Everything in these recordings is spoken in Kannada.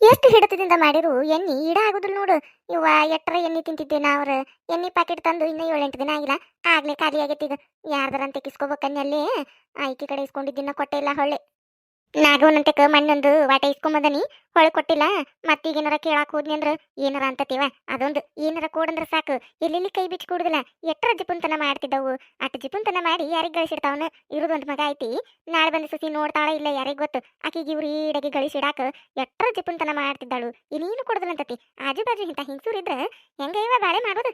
ಎಷ್ಟು ಹಿಡಿತದಿಂದ ಮಾಡಿರು? ಎಣ್ಣಿ ಇಡ ಆಗುದಿಲ್ಲ ನೋಡು. ಇವ ಎಟ್ಟರ ಎಣ್ಣಿ ತಿಂತಿದ್ದೆ ನಾವ್ರ ಎಣ್ಣಿ ಪ್ಯಾಕೆಟ್ ತಂದು ಇನ್ನ ಏಳೆಂಟು ದಿನ ಆಗಿಲ್ಲ. ಆಗ್ಲೇ ಖಾಲಿ ಆಗೈತಿ ಈಗ. ಯಾರ್ದಾರಂತೆ ಕಿಸ್ಕೋಬೇಕನ್ನಲ್ಲಿ ಆಯ್ಕೆ ಕಡೆ ಇಸ್ಕೊಂಡಿದ್ದಿನ ಕೊಟ್ಟೆ ಇಲ್ಲ ಹೊಳ್ಳೆ. ನಾಗವನಂತೆಕ ಮಣ್ಣೊಂದು ವಾಟ ಇಸ್ಕೊಂಬಂದನಿ ಹೊಳೆ ಕೊಟ್ಟಿಲ್ಲ. ಮತ್ತೀಗ ಏನಾರ ಕೇಳಾಕ ಹೋದ್ನಿ ಅಂದ್ರ ಏನಾರ ಅಂತತೀವ? ಅದೊಂದು. ಏನಾರ ಕೊಡಂದ್ರ ಸಾಕು. ಎಲ್ಲೆಲ್ಲಿ ಕೈ ಬಿಚ್ಚಿ ಕೊಡುದಿಲ್ಲ. ಎಟ್ರ ಜಿಪುನ್ತನ ಮಾಡ್ತಿದ್ದವು? ಅಟ್ ಜಿಪುನ್ತನ ಮಾಡಿ ಯಾರಿಗ್ ಗಳಿಸಿಡ್ತಾವನ ಇರುದೊಂದು ಮಗ ಐತಿ. ನಾಳೆ ಬಂದು ಸುಸಿ ನೋಡ್ತಾಳ ಇಲ್ಲ ಯಾರಿಗ್ ಗೊತ್ತು? ಆಕಿಗೆ ಇವ್ರು ಈಡಗೆ ಗಳಿಸಿಡಾಕ ಎಟ್ರ ಜಿಪುನ್ತನ ಮಾಡ್ತಿದ್ದಾಳು? ಇನ್ನೇನು ಕೊಡುದಿಲ್ಲಂತತಿ ಆಜು ಬಾಜು ಇಂಥ ಹಿಂಸೂರಿದ್ರ ಹೆಂಗ ಇವ ಬಾಳೆ ಮಾಡೋದು?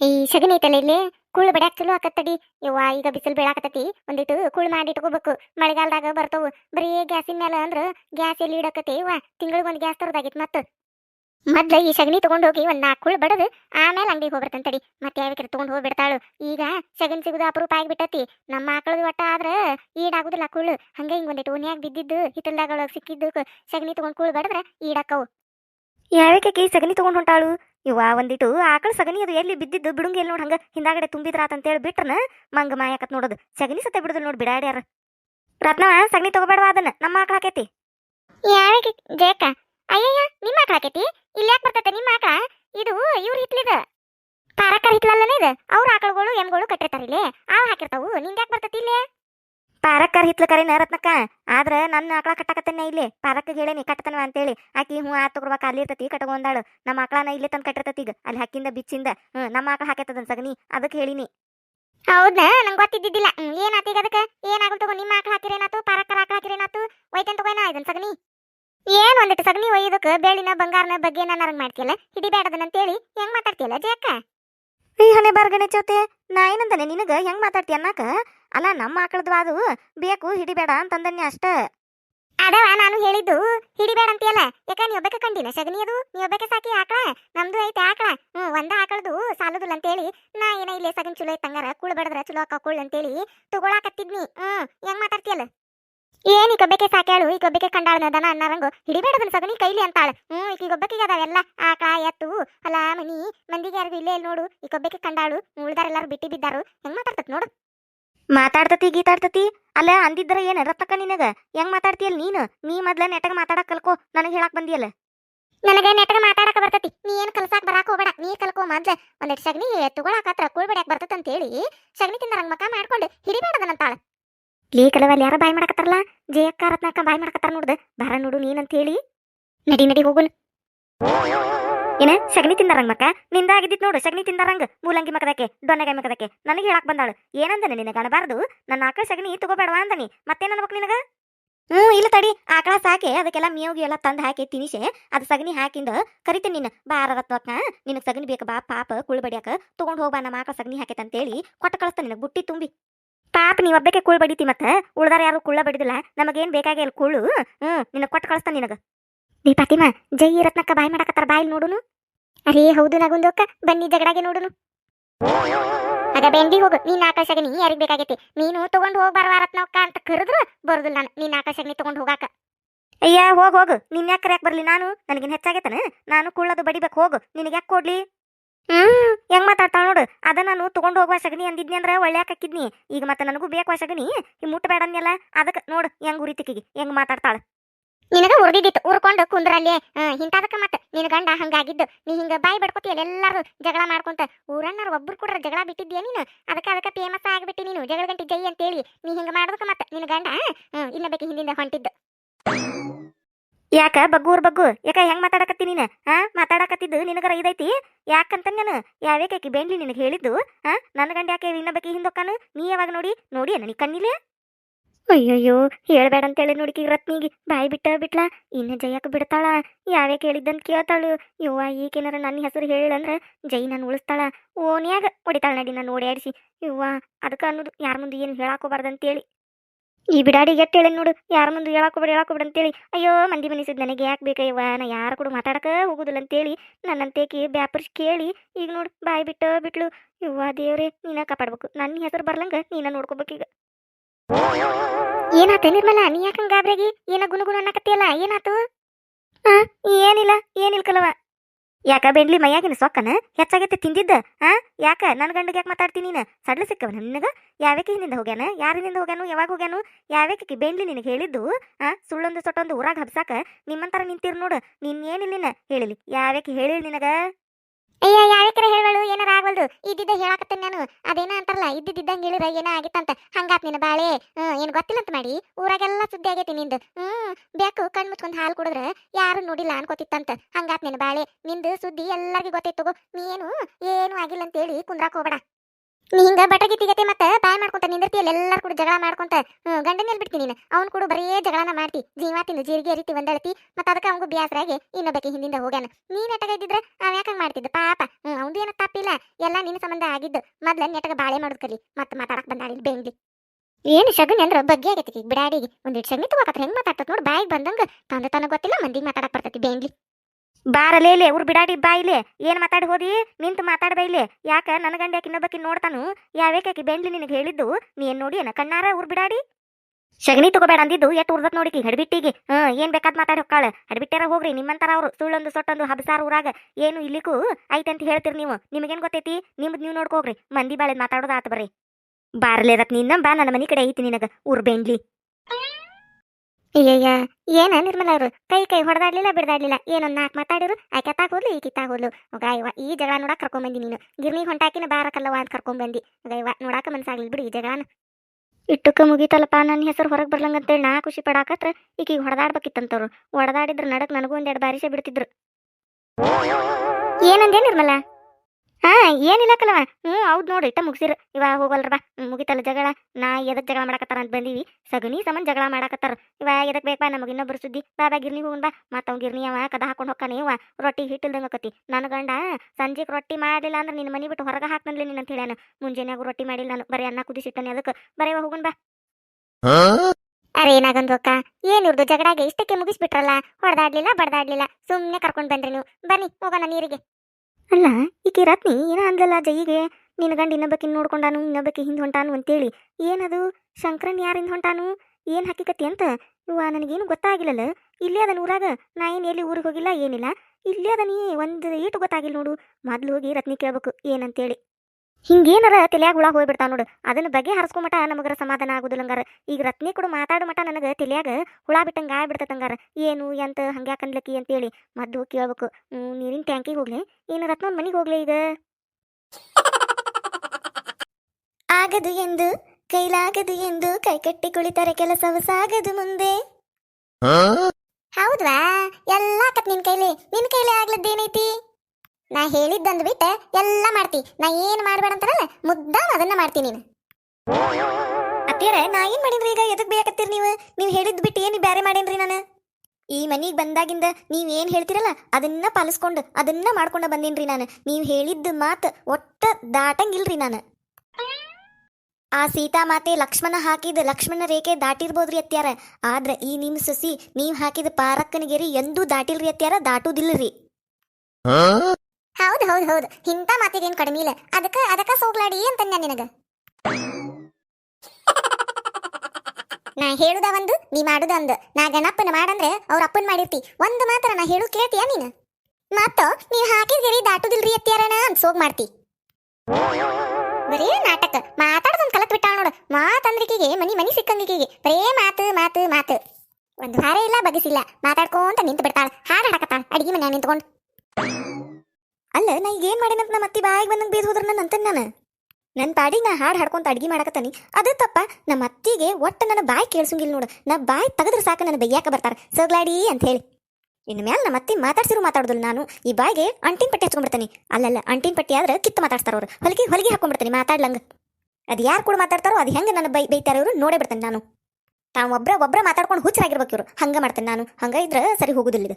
ಈ ಸಗಣಿ ಐತಲ್ಲ ಇಲ್ಲಿ? ಕುಳ್ಳು ಬಡ್ಯಾಕ್ ಚಲೋ ಆಕತ್ತಡಿ. ಯವ್ವ, ಈಗ ಬಿಸಿಲು ಬೀಳಾಕತ್ತತಿ. ಒಂದಿಟ್ಟು ಕೂಳು ಮಾಡಿ ಇಟ್ಕೋಬೇಕು. ಮಳೆಗಾಲದಾಗ ಬರ್ತವು. ಬರೀ ಗ್ಯಾಸಿನ ಮೇಲೆ ಅಂದ್ರ ಗ್ಯಾಸ್ ಎಲ್ಲಿ ಇಡಕತಿ ಯವ್ವ, ತಿಂಗಳಿಗೆ ಒಂದು ಗ್ಯಾಸ್ ತರೋದಾಗಿತ್ತು ಮತ್ತೆ. ಮೊದ್ಲ ಈ ಸಗಣಿ ತಗೊಂಡು ಹೋಗಿ ಒಂದ್ ನಾಲ್ಕು ಕುಳು ಬಡದು, ಆಮೇಲೆ ಅಂಗಡಿಗೆ ಹೋಗ್ಬರ್ತಂತ ತಡಿ ಮತ್ತೆ ಯಾವ್ಯಾಕ್ರೆ ತಗೊಂಡು ಹೋಗ್ಬಿಡ್ತಾಳು? ಈಗ ಸಗಣಿ ಸಿಗುದು ಅಪರೂಪ ಆಗಿಬಿಟ್ಟತಿ. ನಮ್ಮ ಆಕಳದ ಒಟ್ಟ ಆದ್ರೆ ಈಡಾಗುದಿಲ್ಲ ಕುಳ್ಳು. ಹಂಗೆ ಹಿಂಗೆ ಒಂದಿಟ್ಟು ಓನ್ಯಾಗ ಬಿದ್ದಿದ್ದು, ಹಿತ್ತಲ್ದಾಗ ಸಿಕ್ಕಿದ್ದು ಕ- ಸಗಣಿ ತಗೊಂಡು ಕುಳು ಬಡದ್ರ ಈಡಾಕವು. ಯಾವ್ಯಾಕೆ ಸಗಣಿ ತಗೊಂಡ್ ಹೊಂಟಾಳು? ಇವ ಒಂದಿಟ್ಟು ಆಕಳ ಸಗಣಿ ಅದು ಎಲ್ಲಿ ಬಿದ್ದಿದ್ದು ಬಿಡುಂಗ ಎಲ್ಲಿ ನೋಡ್ ಹಂಗ ಹಿಂದಾಗಡೆ ತುಂಬಿದ್ರಾತ ಅಂತೇಳಿ ಬಿಟ್ರನ ಮಂಗ ಮಾಯಾಕತ್ ನೋಡೋದು. ಸಗಣಿ ಸತ್ತೆ ಬಿಡುದಿಲ್ಲ ನೋಡಿ ಬಿಡಾಡ್ಯಾರ. ರತ್ನವ, ಸಗಣಿ ತಗೋಬೇಡವಾ ಅದನ್ನ. ನಮ್ಮ ಆಕಳ ಹಾಕೈತಿ ಜಯಕ ಅಯ್ಯಯ್ಯ, ನಿಮ್ಮ ಆಕಳ ಹಾಕೈತಿ ಇಲ್ಲಿ ಯಾಕೆ ಬರ್ತೈತೆ ನಿಮ್ಮ ಆಕಳ? ಇದು ಇವ್ರ ಹಿತ್ಲಿದ. ಪಾರಕರ ಹಿತ್ಲಲ್ಲನೇ ಇದು. ಅವ್ರ ಆಕಳಗಳು ಎಮ್ಗಳು ಕಟ್ಟಿರ್ತಾರ ಇಲ್ಲಿ. ಹಾಕಿರ್ತಾವು. ನಿಂದ ಯಾಕೆ ಬರ್ತೈತಿ ಇಲ್ಲಿ? ಪಾರಕ್ಕರ್ ಹಿತ್ಲ ಕರೀನ ರತ್ನಕ್ಕ. ಆದ್ರ ನನ್ನ ಆಕಳ ಕಟ್ಟಕತ್ತೇನೆ ಇಲ್ಲಿ. ಪಾರಕ್ಕ ಹೇಳೇನಿ ಕಟ್ಟತನವ ಅಂತೇಳಿ. ಆಕಿ ಹ್ಞೂ ಆತ್ ತಗೊಳ್ಬೇಕು ಅಲ್ಲಿ ಇರ್ತತಿ ಕಟ್ಕೊಂಡಾಳು ನಮ್ಮ ಆಕಳನ ಇಲ್ಲೇ ತಂದು ಕಟ್ಟಿರ್ತತಿ ಈಗ. ಅಲ್ಲಿ ಹಾಕಿಂದ ಬಿಚ್ಚಿಂದ ಹ್ಞೂ ನಮ್ಮ ಆಕಳ ಹಾಕೈತದನ್ ಸಗನಿ ಅದಕ್ಕೆ ಹೇಳಿನಿ. ಹೌದಾ ನಂಗೆ ಗೊತ್ತಿದ್ದಿದ್ದಿಲ್ಲ. ಏನಾತ ಈಗ ಅದಕ್ಕೆ? ಏನಾಗಲ್ ತಗೋ ನಿಮ್ಮ ಆಕಳ ಹಾಕಿರೇನಾತು? ಪಾರಕ್ಕರ ಆಕಳ ಹಾಕಿರೇನಾತು? ಒಯ್ತಂತ ತಗೋನ ಇದನ್ ಸಗನಿ ಏನ್ ಒಂದಿಟ್ಟು ಸಗನಿ ಒಯ್ಯೋದಕ್ಕೆ ಬೇಳಿನ ಬಂಗಾರನ ಬಗ್ಗೆ ನಾನು ಮಾಡ್ತಿಯಲ್ಲ? ಅಂತ ಹೇಳಿ ಹೆಂಗ್ ಮಾತಾಡ್ತಿಯಲ್ಲ ಜಯಕ್ಕ ಈ ಹಣೆ ಬಾರ್ಗಣೆ ಚೌತೆ ನಾ ಏನಂತಾನೆ ನಿನಗ? ಹೆಂಗ್ ಮಾತಾಡ್ತಿ ಅನ್ನಕ? ಅಲ್ಲ, ನಮ್ಮ ಆಕಳದ್ ಅದು ಬೇಕು, ಹಿಡಿಬೇಡ ಅಂತಂದನ್ಯ ಅಷ್ಟ. ಅದವ ನಾನು ಹೇಳಿದ್ದು, ಹಿಡಿಬೇಡ ಅಂತೀಯಲ್ಲ? ಯಾಕ, ನೀ ಒಬ್ಬಕ ಕಂಡಿನ? ಸಗಣಿ ಅದು? ನೀ ಒಬ್ಬಕ್ಕೆ ಸಾಕಿ ಆಕಳ? ನಮ್ದು ಐತೆ ಆಕಳ. ಹ್ಞೂ ಒಂದ ಆಕಳದು ಸಾಲುದಿಲ್ಲ ಅಂತೇಳಿ, ನಾ ಏನ ಇಲ್ಲಿ ಸಗಣಿ ಚಲೋ ಐತಂಗಾರ ಕುಳ್ ಬಡದ್ರ ಚಲೋ ಅಕ್ಕ ಕುಳ್ ಅಂತೇಳಿ ತಗೊಳಾಕತ್ತಿದ್ನಿ. ಹ್ಮ್, ಹೆಂಗ್ ಮಾತಾಡ್ತೀಯಲ್ಲ? ಏನ್ ಈ ಕೊಬ್ಬಕ್ಕೆ ಸಾಕ್ಯಾಳು? ಈ ಕೊಬ್ಬಕ್ಕೆ ಕಂಡಾಳ ದನ ಅನ್ನರಂಗು? ಹಿಡಿಬೇಡದನ್ ಸಗಣಿ ಕೈಲಿ ಅಂತಾಳ. ಹ್ಮ್ ಈ ಕೊಬ್ಬೆಕಿಗೆ ಅದಾವೆಲ್ಲ ಆಕಳ, ಎತ್ತು ಹೊಲ ಮನಿ, ಮಂದಿಗೆ ಯಾರಿಗೂ ಇಲ್ಲೇ ಇಲ್ಲಿ ನೋಡು ಈ ಕೊಬ್ಬಕ್ಕೆ ಕಂಡಾಳು ಉಳ್ದಾರೆಲ್ಲಾರು ಬಿಟ್ಟಿ ಬಿದ್ದಾರು, ಹೆಂಗ್ ಮಾತಾಡ್ತತ್ ನೋಡು. ಮಾತಾಡ್ತತಿ ಗೀತಾಡ್ತತಿ? ಅಲ್ಲ ಅಂದಿದ್ರ ಏನ್ ರತ್ತಕ್ಕ ನಿನಗ? ಹೆಂಗ್ ಮಾತಾಡ್ತಿಯಲ್ ನೀನು? ನೀ ಮೊದ್ಲ ನೆಟಗ ಮಾತಾಡಕ್ ಕಲ್ಕೋ ನನಗ್ ಹೇಳಕ್ ಬಂದಿಯಲ್ಲ ನನಗ ನೆಟಗ ಮಾತಾಡಕ ಬರ್ತತಿ. ನೀ ಏನ್ ಕಲ್ಸಾಕ್ ಬರಾಕ್ ಹೋಗ್ಬೇಡ. ನೀ ಕಲ್ಕೋ ಮೊದ್ಲ. ಒಂದೆರಡು ಸಗಣಿ ತಗೊಳಕತ್ರ ಬರ್ತತ್ ಅಂತ ಹೇಳಿ ಸಗಣಿ ತಿಂದ ರಂಗ್ ಮಕ ಮಾಡ್ಕೊಂಡು ಹಿಡಿಬೇಡದನಂತಾಳ ಲೇ ಕಲವಲ್ಲಿ ಯಾರ ಬಾಯ್ ಮಾಡಕತ್ತಾರಲ್ಲ? ಜಯಕ್ಕ ರತ್ನಕ್ಕ ಬಾಯ್ ಮಾಡಕತ್ತಾರ ನೋಡ್ದ? ಬಾರ ನೋಡು ನೀನಂತ ಹೇಳಿ ನಡಿ ನಡಿ ಹೋಗುನ್. ಏನ ಸಗಣಿ ತಿಂದಾರಂಗ ಮಕ್ಕ ನಿಂದ ಆಗಿದ್ದಿತ್ ನೋಡು ಸಗಣಿ ತಿಂದಾರಂಗ ಮೂಲಂಗಿ ಮಕದಕ್ಕೆ ದೊನ್ನೆಗೈ ಮಕದಕ್ಕೆ ನನಗೆ ಹೇಳಕ್ ಬಂದಾಳು. ಏನಂದನೆ ನಿನಗ ಅಣಬಾರ್ದು ನನ್ನ ಆಕಳ ಸಗಣಿ ತಗೋಬೇಡವಾ ಅಂದನಿ. ಮತ್ತೇನ್ ಅನ್ಬೇಕು ನಿನಗ? ಹ್ಞೂ, ಇಲ್ಲ ತಡಿ. ಆಕಳ ಸಾಕೆ, ಅದಕ್ಕೆಲ್ಲ ಮೇವ್ಗಿ ಎಲ್ಲ ತಂದು ಹಾಕಿ ತಿನಿಸೆ. ಅದು ಸಗಣಿ ಹಾಕಿಂದ ಕರಿತೀನಿ ನಿನ್ನ ಬಾರ ರತ್ವಕ್ಕ ನಿನಗೆ ಸಗಣಿ ಬೇಕು, ಬಾ, ಪಾಪ ಕುಳ್ಬಡಿಯಾಕ ಬಡಿಯಾಕ. ತಗೊಂಡ್ ಹೋಗ್ಬಾ ನಮ್ಮ ಆಕಳ ಸಗಣಿ ಹಾಕೈತೆ ಅಂತೇಳಿ ಕೊಟ್ಟ ಕಳಿಸ್ತಾನೆ ನಿನಗೆ, ಬುಟ್ಟಿ ತುಂಬಿ. ಪಾಪ, ನೀವು ಒಬ್ಬಕ್ಕೆ ಕುಳ್ ಬಡಿತಿ ಮತ್ತ? ಉಳ್ದಾರ ಯಾರು ಕುಳ್ಳ ಬಡಿದಿಲ್ಲ. ನಮಗೇನ್ ಬೇಕಾಗಿಲ್ಲ ಕುಳ್ಳು. ಹ್ಮ್ ನಿನಗೆ ಕೊಟ್ಟ ಕಳಿಸ್ತಾನೆ ನಿನಗ. ನೀ ಫಾತಿಮಾ ಜೈ ರತ್ನಕ್ಕ ಬಾಯ್ ಮಾಡಕತ್ತಾರ ಬಾಯ್ ನೋಡುನು? ಅರೇ ಹೌದು ನಗುಂದೋಕ್ಕ ಬನ್ನಿ ಜಗಡಾಗೆ ನೋಡುನು. ಆಗ ಬೆಂಡಿ ಹೋಗು ನೀನ್ ಆಕಾಶಾಗ ನೀ ಯಾರಿಗ್ ಬೇಕಾಗೈತಿ? ನೀನು ತಗೊಂಡ್ ಹೋಗ್ಬಾರ ರತ್ನಕ್ಕ ಅಂತ ಕರೆದ್ರು ಬರುದಿಲ್ಲ ನಾನು ನೀನ್ ಆಕಾಶಾಗ ನೀ ತಗೊಂಡು ಹೋಗಾಕ. ಅಯ್ಯ ಹೋಗ್ ಹೋಗು ನಿನ್ ಯಾಕ ಯಾಕೆ ಬರ್ಲಿ? ನಾನು ನನಗಿನ್ ಹೆಚ್ಚಾಗೈತನ? ನಾನು ಕುಳ್ಳದು ಬಡಿಬೇಕು ಹೋಗು ನಿನಗೆ ಯಾಕೆ ಕೊಡ್ಲಿ? ಹ್ಮ್. ಹೆಂಗ್ ಮಾತಾಡ್ತಾಳ ನೋಡು ಅದ ನಾನು ತಗೊಂಡು ಹೋಗುವ ಸಗಣಿ ಅಂದಿದ್ನಿ ಅಂದ್ರ ಒಳ್ಳೆ ಹಾಕಿದ್ನಿ? ಈಗ ಮತ್ತೆ ನನಗೂ ಬೇಕು ಸಗಣಿ ಈ ಮುಟ್ಟಬೇಡ ಅಂದ್ಯಲ್ಲ ಅದಕ್ಕೆ ನೋಡು ಹೆಂಗ್ ಉರಿತಿಕಿಗೆ ಹೆಂಗ್ ಮಾತಾಡ್ತಾಳ. ನಿನಗ ಉರ್ದಿದ್ದಿತ್ತು ಉರ್ಕೊಂಡು ಕುಂದ್ರಲ್ಲಿ ಇಂಥದಕ್ಕೆ ಮತ್ತೆ. ನಿನ್ನ ಗಂಡ ಹಂಗಾಗಿದ್ದು. ನೀ ಹಿಂಗ ಬಾಯಿ ಬಡ್ಕೊತಿ ಎಲ್ಲಾರು ಜಗಳ ಮಾಡ್ಕೊಂತ. ಊರನ್ನಾರು ಒಬ್ರು ಕೂಡ ಜಗಳ ಬಿಟ್ಟಿದ್ಯಾ ನೀನು? ಅದಕ್ಕೆ ಅದಕ್ಕೆ ಫೇಮಸ್ ಆಗಿಬಿಟ್ಟಿ ನೀನು. ಜಗಳ ಗಂಟೆ ಜೈ ಅಂತೇಳಿ. ನೀ ಹಿಂಗ ಮಾಡೋದಕ್ಕೆ ಮತ್ತೆ. ನಿನ್ ಗಂಡ ಇನ್ನ ಬೇಕಿ ಹಿಂದಿಂದ ಹೊಂಟಿದ್ದು. ಯಾಕ ಬಗ್ಗೂರ್ ಬಗ್ಗು? ಯಾಕ ಹೆಂಗ್ ಮಾತಾಡಕತ್ತಿ ನೀನು? ಹಾ ಮಾತಾಡಕತ್ತಿದ್ದು ನಿನಗರ ಇದೈತಿ? ಯಾಕಂತ ನಾನು? ಯಾವ್ಯಾಕಿ ಬೆಂಡ್ಲಿ ನಿನಗೆ ಹೇಳಿದ್ದು? ಹಾ ನನ್ನ ಗಂಡ ಯಾಕೆ ಇನ್ನೊಬ್ಬಕಿ ಹಿಂದೊಕ್ಕಾನು? ನೀ ಯಾವಾಗ ನೋಡಿ? ನೋಡಿ ನನಗೆ ಕಣ್ಣಿಲೆ? ಅಯ್ಯಯ್ಯೋ ಹೇಳ್ಬೇಡ ಅಂತೇಳಿ ನೋಡಿಕಿ ರತ್ನಿಗೆ ಬಾಯಿ ಬಿಟ್ಟ ಬಿಟ್ಲ. ಇನ್ನು ಜಯಕ್ಕೆ ಬಿಡ್ತಾಳ. ಯಾವೇ ಕೇಳಿದ್ದಂತ ಕೇಳ್ತಾಳು. ಯವ್ವ, ಈಗೇನಾರ ನನ್ನ ಹೆಸರು ಹೇಳಂದ್ರೆ ಜೈ ನಾನು ಉಳಿಸ್ತಾಳ. ಓನ್ಯಾಗ ಹೊಡಿತಾಳ ನಡಿ ನಾನು ಓಡಾಡಿಸಿ ಯವ್ವ, ಅದಕ್ಕೆ ಅನ್ನೋದು ಯಾರ ಮುಂದೆ ಏನು ಹೇಳಾಕೋಬಾರ್ದಂತೇಳಿ ಈ ಬಿಡಾಡಿ ಎಟ್ಟು ಹೇಳಿ ನೋಡು, ಯಾರ ಮುಂದೆ ಹೇಳಾಕೋಬೇಡ ಹೇಳಾಕೋಬೇಡ ಅಂತೇಳಿ ಅಯ್ಯೋ, ಮಂದಿ ಮನಿಸಿದ್ ನನಗೆ ಯಾಕೆ ಬೇಕಯ್ಯವ್ವ ನಾ ಯಾರು ಕೂಡ ಮಾತಾಡಕ ಹೋಗುದಿಲ್ಲ ಅಂತೇಳಿ ನನ್ನಂತೇಕಿ ಬ್ಯಾಪರ್ಸ್ ಕೇಳಿ, ಈಗ ನೋಡು ಬಾಯಿ ಬಿಟ್ಟು ಬಿಟ್ಲು. ಯವ್ವ ದೇವ್ರೆ, ನೀನ ಕಾಪಾಡ್ಬೇಕು. ನನ್ನ ಹೆಸರು ಬರ್ಲಂಗ ನೀನ ನೋಡ್ಕೋಬೇಕೀಗ. ಏನಾತ ನಿರ್ಮಲ? ನೀ ಯಾಕಂಗ ಗಾಬ್ರಾಗಿ? ಏನ ಗುಣಗುಣ ಅನ್ನಕತ್ತಿಯಲ್ಲ? ಏನಾತು? ಆ, ಏನಿಲ್ಲ ಏನಿಲ್ಲ ಕಲವ. ಯಾಕ ಬೆಂಡ್ಲಿ ಮೈಯಾಗಿನ ಸೊಕ್ಕನ ಹೆಚ್ಚಾಗೈತೆ ತಿಂದಿದ್ದ? ಹಾ ಯಾಕ? ನನ್ನ ಗಂಡಗೆ ಯಾಕೆ ಮಾತಾಡ್ತೀನಿ ನೀನು? ಸಡ್ಲ ಸಿಕ್ಕವ ನಿನಗ? ಯಾವ್ಯಾಕೆ ಹಿಂದಿಂದ ಹೋಗ್ಯಾನ? ಯಾರಿಂದ ಹೋಗ್ಯಾನು? ಯಾವಾಗ ಹೋಗ್ಯಾನು? ಯಾವ್ಯಾಕೆ ಬೆಂಡ್ಲಿ ನಿನಗೆ ಹೇಳಿದ್ದು? ಆ, ಸುಳ್ಳೊಂದು ಸೊಟ್ಟೊಂದು ಊರಾಗ ಹಬ್ಸಾಕ ನಿಮ್ಮಂತರ ನಿಂತಿರ್ ನೋಡು. ನಿನ್ ಏನಿಲ್ಲ ಹೇಳಿಲಿ? ಯಾವ್ಯಾಕೆ ಹೇಳಿಲ್ ನಿನಗ? ಅಯ್ಯ, ಯಾವ್ಯಾಕರ ಹೇಳವಳು? ಏನಾರ ಆಗವಲ್ದು? ಇದ್ದಿದ್ದ ಹೇಳಾಕತ್ತೇನೆ ನಾನು. ಅದೇನ ಅಂತಾರಲ್ಲ ಇದ್ದಿದ್ದಂಗೆ ಹೇಳಿರ ಏನ ಆಗಿತ್ತಂತ. ಹಂಗಾತ್ ನಿನ್ನ ಬಾಳೆ. ಏನ್ ಗೊತ್ತಿಲ್ಲ ಅಂತ ಮಾಡಿ. ಊರಾಗೆಲ್ಲ ಸುದ್ದಿ ಆಗೈತಿ ನಿಂದು. ಹ್ಮ್ ಬೇಕು ಕಣ್ ಮುಚ್ಕೊಂಡ್ ಹಾಲು ಕುಡಿದ್ರೆ ಯಾರು ನೋಡಿಲ್ಲ ಅನ್ಕೋತಿತ್ತಂತ. ಹಂಗಾತ್ ನಿನ್ನ ಬಾಳೆ. ನಿಂದು ಸುದ್ದಿ ಎಲ್ಲರಿಗೂ ಗೊತ್ತಿತ್ತು ನೀನು ಏನು ಆಗಿಲ್ಲ ಅಂತೇಳಿ ಕುಂದ್ರಾಕ್ ಹೋಗ್ಬೇಡ. ನೀ ಹಿಂಗ ಬಟಗಿತಿಗತೆ ಮತ್ತೆ ಬಾಯ್ ಮಾಡ್ಕೊಂತ ನಿಂದಿರ್ತಿ, ಎಲ್ಲಾರು ಕೂಡ ಜಗಳ ಮಾಡ್ಕೊಂತ, ಹ್ಮ್ ಗಂಡನಲ್ಲಿ ಬಿಡ್ತೀನಿ ನೀನು? ಅವ್ನು ಕೂಡ ಬರೇ ಜಗಳನ ಮಾಡ್ತಿ, ಜೀವ ತಿಂದು ಜೀರಿಗೆ ರೀತಿ ಒಂದಳತಿ, ಮತ್ತೆ ಅದಕ್ಕೆ ಅವಂಗೂ ಬ್ಯಾಸರಾಗಿ ಇನ್ನೊಬ್ಬಕ್ಕೆ ಹಿಂದಿಂದ ಹೋಗ್ಯಾನ. ನೀನ್ ನೆಟಗ ಇದ್ದಿದ್ರೆ ಅವ ಯಾಕಂಗ್ ಮಾಡ್ತಿದ್ದ? ಪಾಪ ಅವಂದು ಏನೋ ತಪ್ಪಿಲ್ಲ. ಎಲ್ಲ ನಿನ್ನ ಸಂಬಂಧ ಆಗಿದ್ದು, ಮೊದ್ಲ ನೆಟಗ ಬಾಳೆ ಮಾಡೋದ್ ಕಲಿ, ಮತ್ತೆ ಮಾತಾಡಕ್ ಬಂದಾಳಿ ಬೆಂಗ್ಲಿ. ಏನು ಶಗುನ್ ಅಂದ್ರ ಬಗ್ಗೆ ಆಗೈತಿ ಬಿಡಾಡಿಗೆ. ಒಂದಿಟ್ಟು ಶಗ್ನಿ ತಗೋಕತ್ರ ಹೆಂಗ್ ಮಾತಾಡ್ತದ ನೋಡಿ, ಬಾಯಿಗೆ ಬಂದಂಗ ತಂದೆ ತನಗ ಗೊತ್ತಿಲ್ಲ, ಮಂದಿಗೆ ಮಾತಾಡಕ್ ಬರ್ತೈತಿ ಬೆಂಗ್ಲಿ. ಬಾರಲೇಲೆ ಊರು ಬಿಡಾಡಿ ಬಾ ಇಲ್ಲೇ. ಏನ್ ಮಾತಾಡಿ ಹೋದಿ? ನಿಂತು ಮಾತಾಡ ಇಲ್ಲಿ. ಯಾಕ? ನನ್ನ ಗಂಡ ಯಾಕೆ ಇನ್ನೊಬ್ಬಕಿ ನೋಡ್ತಾನು. ಯಾವ್ಯಾಕೆ ಬೆಂಡ್ಲಿ ನಿನಗೆ ಹೇಳಿದ್ದು? ನೀ ಏನ್ ನೋಡಿ ಏನ ಕಣ್ಣಾರ ಊರು ಬಿಡಾಡಿ? ಶಗಣಿ ತಗೋಬೇಡ ಅಂದಿದ್ದು ಎಟ್ ಉರ್ದತ್ ನೋಡಿಕಿ ಹಡ್ಬಿಟ್ಟಿಗೆ. ಹಾ, ಏನ್ ಬೇಕಾದ್ ಮಾತಾಡಿ ಹೊಕ್ಕಾಳ. ಹಡ್ಬಿಟ್ಟಾರ ಹೋಗ್ರಿ, ನಿಮ್ಮಂತರ ಅವ್ರು. ಸುಳ್ಳೊಂದು ಸೊಟ್ಟೊಂದು ಹಬ್ಸಾರ ಊರಾಗ. ಏನು ಇಲ್ಲಿಗೂ ಅಂತ ಹೇಳ್ತೀರಿ ನೀವು. ನಿಮಗೇನ್ ಗೊತ್ತೈತಿ? ನಿಮ್ದು ನೀವು ನೋಡ್ಕೋಗ್ರಿ. ಮಂದಿ ಬಾಳೆ ಮಾತಾಡೋದು ಆತ ಬರ್ರಿ. ಬಾರ್ಲೇರತ್ ನಿನ್ನ ಬಾ, ನನ್ನ ಮನಿ ಕಡೆ ಐತಿ ನಿನಗ, ಊರ್ ಬೆಂಡ್ಲಿ. ಅಯ್ಯಯ್ಯ, ಏನ ನಿರ್ಮಲ ಅವರು? ಕೈ ಕೈ ಹೊಡೆದಾಡ್ಲಿಲ್ಲ, ಬಿಡ್ದಾಡ್ಲಿಲ್ಲ. ಏನೋ ನಾಕ್ ಮಾತಾಡಿರು, ಆಕೆ ಕಿತ್ತಾಕ್ ಹೋದ್ಲು ಈ ಕಿತ್ತಾಕ್ ಹೋದ್ಲು ಗಾಯವ ಈ ಜಗಳ ನೋಡಕ್ ಕರ್ಕೊಂಡ್ ಬಂದಿ ನೀನು. ಗಿರ್ನಿ ಹೊಂಟಾಕಿನ ಬಾರಕಲ್ಲವ ಅಂತ ಕರ್ಕೊಂಡ್ ಬಂದಿ. ನೋಡಾಕ ಮನ್ಸಾಗ್ಲಿ ಬಿಡಿ ಈ ಜಗಳನ. ಇಟ್ಟುಕ ಮುಗೀತಲ್ಲಪ್ಪ ನನ್ನ ಹೆಸರು ಹೊರಗೆ ಬರ್ಲಂಗಂತೇಳಿ ನಾ ಖುಷಿ ಪಡಾಕತ್ರ ಈಕಿಗೆ ಹೊಡೆದಾಡ್ಬೇಕಿತ್ತಂತವ್ರು. ಹೊಡೆದಾಡಿದ್ರ ನಡಕ್ ನನಗೂ ಒಂದೆರಡು ಬಾರಿಸೆ ಬಿಡ್ತಿದ್ರು. ಏನಂದೆ ನಿರ್ಮಲ? ಹಾ, ಏನಿಲ್ಲ ಕಲವ ಹ್ಞೂ ಹೌದು ನೋಡಿ, ಇಟ್ಟ ಮುಗಿಸಿರ. ಇವಾಗ ಹೋಗಲ್ರ ಬಾ. ಮುಗೀತಲ್ಲ ಜಗಳ. ನಾ ಎದಕ್ ಜಗಳ ಮಾಡಕತ್ತಾರ ಅಂತ ಬಂದೀವಿ. ಸಗಣಿ ಸಮನ್ ಜಗಳ ಮಾಡಕತ್ತಾರ. ಇವ ಎದಕ್ ಬೇಕಾ ನಮಗೆ ಇನ್ನೊಬ್ರು ಸುದ್ದಿ. ಬಾ ಬಾ, ಗಿರ್ನಿ ಹೋಗನ್ ಬಾ. ಮತ್ತ ಅವ್ನ ಗಿರ್ನಿ ಅವ ಕದ ಹಾಕೊಂಡು ಹೊಕ್ಕಾನೆ ಇವ ರೊಟ್ಟಿ ಹಿಟ್ಟಿಲ್ದಂಗ ಆಕತಿ. ನನ್ನ ಗಂಡ ಸಂಜೆಗೆ ರೊಟ್ಟಿ ಮಾಡಿಲ್ಲ ಅಂದ್ರೆ ನಿನ್ನ ಮನಿ ಬಿಟ್ಟು ಹೊರಗೆ ಹಾಕ್ನನ್ಲಿ ನೀನು ಅಂತ ಹೇಳ್ಯಾನ. ಮುಂಜಾನೆಯಾಗೂ ರೊಟ್ಟಿ ಮಾಡಿಲ್ಲ ನಾನು ಬರೀ ಅನ್ನ ಕುದಿಸಿಟ್ಟನೆ ಅದಕ್ಕೆ ಬರೀ ಹೋಗನ್ ಬಾ. ಅರೆ ಏನ್ ಇವ್ರದ್ದು ಜಗಳಾಗೆ ಇಷ್ಟಕ್ಕೆ ಮುಗಿಸ್ಬಿಟ್ರಲ್ಲ? ಹೊಡೆದಾಡ್ಲಿಲ್ಲ, ಬಡ್ದಾಡ್ಲಿಲ್ಲ. ಸುಮ್ಮನೆ ಕರ್ಕೊಂಡ್ ಬಂದ್ರಿ ನೀವು. ಬನ್ನಿ, ಹೋಗೋಣ ನೀರಿಗೆ. ಅಲ್ಲ, ಈಕೆ ರತ್ನಿ ಏನ ಅಂದಲ್ಲ ಜೈಗೆ ನಿನ್ನ ಗಂಡ ಇನ್ನೊಬ್ಬಕಿ ನೋಡ್ಕೊಂಡಾನು, ಇನ್ನೊಬ್ಬಕಿ ಹಿಂದೆ ಹೊಂಟಾನು ಅಂತೇಳಿ. ಏನದು? ಶಂಕರನ್ ಯಾರಿಂದ ಹೊಂಟಾನು? ಏನು ಹಾಕಿಕತಿ ಅಂತ? ಇವ ನನಗೇನು ಗೊತ್ತಾಗಿಲ್ಲಲ್ಲ ಇಲ್ಲೇ ಅದನ್ನ ಊರಾಗ. ನಾ ಏನು ಎಲ್ಲಿ ಊರಿಗೆ ಹೋಗಿಲ್ಲ, ಏನಿಲ್ಲ. ಇಲ್ಲೇ ಅದ ನೀ ಒಂದು ಏಟು ಗೊತ್ತಾಗಿಲ್ಲ ನೋಡು. ಮೊದ್ಲು ಹೋಗಿ ರತ್ನಿ ಕೇಳ್ಬೇಕು, ಏನಂತೇಳಿ. ಹಿಂಗೇನಾರ ತಲೆಯಾಗ ಹುಳ ಹೋಗ್ಬಿಡ್ತಾವ ನೋಡು. ಅದನ್ನ ಬಗ್ಗೆ ಹರಿಸ್ಕೊಂಮಟ ನಮಗರ ಸಮಾಧಾನ ಆಗುದಿಲ್ಲಂಗಾರ ಈಗ ರತ್ನಿ ಕೂಡ ಮಾತಾಡೋ ಮಟ ನನಗೆ ತಲೆಯಾಗ ಹುಳ ಬಿಟ್ಟಂಗ ಆಗ್ಬಿಡ್ತಂಗಾರ ಏನು ಎಂತ ಹಂಗ್ಯಾಕನ್ಲಕ್ಕಿ ಅಂತೇಳಿ ಮದ್ದು ಹೋಗಿ ಕೇಳ್ಬೇಕು. ಹ್ಮ್, ನೀರಿನ ಟ್ಯಾಂಕಿಗೆ ಹೋಗ್ಲಿ. ಏನು ರತ್ನನ್ ಮನೆಗೆ ಹೋಗ್ಲಿ ಈಗ? ಆಗದು ಎಂದು ಕೈಲಾಗದು ಎಂದು ಕೈಕಟ್ಟಿ ಕುಳಿತಾರೆ ಕೆಲಸವು ಸಾಗದು ಮುಂದೆ. ಹೌದ್ವಾ? ಎಲ್ಲಾ ಕತ್ ನಿನ್ ಕೈಲಿ. ನಿನ್ ಕೈಲಿ ಆಗ್ಲದ್ದೇನೈತಿ? ನಾ ಹೇಳಿದ್ದಂದ್ ಬಿಟ್ಟ ಎಲ್ಲ ಮಾಡ್ತಿ. ನಾ ಏನ್ ಮಾಡ್ಬೇಡ ಅಂತಾರಲ್ಲ ಮುದ್ದಾ ಅದನ್ನ ಮಾಡ್ತೀನಿ ನೀನು. ಅತ್ತಿಯರ, ನಾ ಏನ್ ಮಾಡೀನ್ರಿ ಈಗ? ಎದಕ್ ಬೇಕತ್ತೀರಿ ನೀವು? ನೀವು ಹೇಳಿದ್ ಬಿಟ್ಟು ಏನು ಬ್ಯಾರೆ ಮಾಡೇನ್ರಿ ನಾನು? ಈ ಮನಿಗೆ ಬಂದಾಗಿಂದ ನೀವ್ ಏನ್ ಹೇಳ್ತಿರಲ್ಲ, ಅದನ್ನ ಪಾಲಿಸ್ಕೊಂಡು, ಅದನ್ನ ಮಾಡ್ಕೊಂಡ ಬಂದೇನ್ರಿ ನಾನು. ನೀವು ಹೇಳಿದ್ದ ಮಾತು ಒಟ್ಟ ದಾಟಂಗಿಲ್ರಿ ನಾನು. ಆ ಸೀತಾ ಮಾತೆ ಲಕ್ಷ್ಮಣ ಹಾಕಿದ ಲಕ್ಷ್ಮಣ ರೇಖೆ ದಾಟಿರ್ಬೋದ್ರಿ ಅತ್ಯಾರ ಆದ್ರ ಈ ನಿಮ್ ಸಸಿ ನೀವ್ ಹಾಕಿದ ಪಾರಕ್ಕನಗೇರಿ ಎಂದೂ ದಾಟಿಲ್ರಿ ಅತ್ಯಾರ ದಾಟುದಿಲ್ರಿ. ಹೌದ್ ಹೌದು. ಇಂತ ಮಾತಿಗೇನ್ ಕಡಿಮೆ ಇಲ್ಲ. ಅದಕ್ಕ ಅದಕ್ಕ ಸೋಗ್ಲಾಡಿ ಅಂತ ನಾನು ನಿನಗ. ನಾ ಹೇಳುದ ಒಂದು, ನೀ ಮಾಡುದ ಒಂದು. ನಾ ಗಣಪ್ಪನ ಮಾಡಂದ್ರೆ ಅವ್ರ ಅಪ್ಪನ್ ಮಾಡಿರ್ತಿ. ಒಂದು ಮಾತ್ರ ನಾ ಹೇಳು ಕೇಳ್ತೀಯ ನೀನು? ಮತ್ತ ನೀವ್ ಹಾಕಿದ್ರಿ ದಾಟುದಿಲ್ರಿ ಅತ್ಯಾರಣ ಅಂತ ಸೋಗ್ ಮಾಡ್ತಿ. ಬರೇ ನಾಟಕ. ಮಾತಾಡ್ದೊಂದ್ ಕಲತ್ ಬಿಟ್ಟಾಳ ನೋಡ. ಮಾತಂದ್ರಿಕೆಗೆ ಮನಿ ಮನಿ ಸಿಕ್ಕಂಗಿಕೆಗೆ ಬರೇ ಮಾತು ಮಾತು ಮಾತು. ಒಂದು ಹಾರೇ ಇಲ್ಲ, ಬಗಸಿಲ್ಲ. ಮಾತಾಡ್ಕೊಂತ ನಿಂತು ಬಿಡ್ತಾಳ ಹಾಡು ಹಾಡಕತ್ತಾಳ ಅಡಿಗೆ ಮನ್ಯಾಗ ನಿಂತ್ಕೊಂಡು. ಅಲ್ಲ, ನಾ ಏನ್ ಮಾಡಿನಂತ ನಮ್ಮ ಅತ್ತಿ ಬಾಯಿಗೆ ಬಂದಂಗೆ ಬೀದ್ ಹೋದ್ರ ನನ್ನ ನಾನು? ನನ್ನ ಪಾಡಿಗೆ ನಾ ಹಾಡು ಹಾಡ್ಕೊಂತ ಅಡ್ಗೆ ಮಾಡಕತ್ತಾನಿ. ಅದೇ ತಪ್ಪ, ನಮ್ಮ ಅತ್ತಿಗೆ ಒಟ್ಟ ನನ್ನ ಬಾಯಿ ಕೇಳಿಸಂಗಿಲ್ಲ ನೋಡು. ನಾ ಬಾಯಿ ತೆಗೆದ್ರೆ ಸಾಕು, ನನ್ನ ಬೈಯಾಕ ಬರ್ತಾರ. ಸಗ್ಲಾಡಿ ಅಂತ ಹೇಳಿ. ಇನ್ನು ಮ್ಯಾಲ ನಮ್ಮ ಅತ್ತಿ ಮಾತಾಡ್ಸಿರು ಮಾತಾಡೋದಿಲ್ಲ ನಾನು. ಈ ಬಾಯಿಗೆ ಅಂಟಿನ ಪಟ್ಟಿ ಹಚ್ಕೊಂಡ್ಬಿಡ್ತೀನಿ. ಅಲ್ಲಲ್ಲ, ಅಂಟಿನ ಪಟ್ಟಿ ಆದ್ರೆ ಕಿತ್ತು ಮಾತಾಡ್ತಾರ ಅವರು. ಹೊಲಿಗೆ ಹೊಲಿಗೆ ಹಾಕೊಂಡ್ಬಿಡ್ತೀನಿ, ಮಾತಾಡ್ಲಂಗ. ಅದು ಯಾರು ಕೂಡ ಮಾತಾಡ್ತಾರೋ ಅದು ಹೆಂಗೆ ನನ್ನ ಬೈ, ಬೈತಾರ ಅವರು ನೋಡೇ ಬಿಡ್ತೇನೆ ನಾನು. ತಾವು ಒಬ್ರ ಒಬ್ರ ಮಾತಾಡ್ಕೊಂಡು ಹುಚ್ಚರಾಗಿರ್ಬೇಕು ಇವರು. ಹಂಗ ಮಾಡ್ತೇನೆ ನಾನು. ಹಂಗ ಇದ್ರೆ ಸರಿ ಹೋಗುದಿಲ್ಲ ಇದು.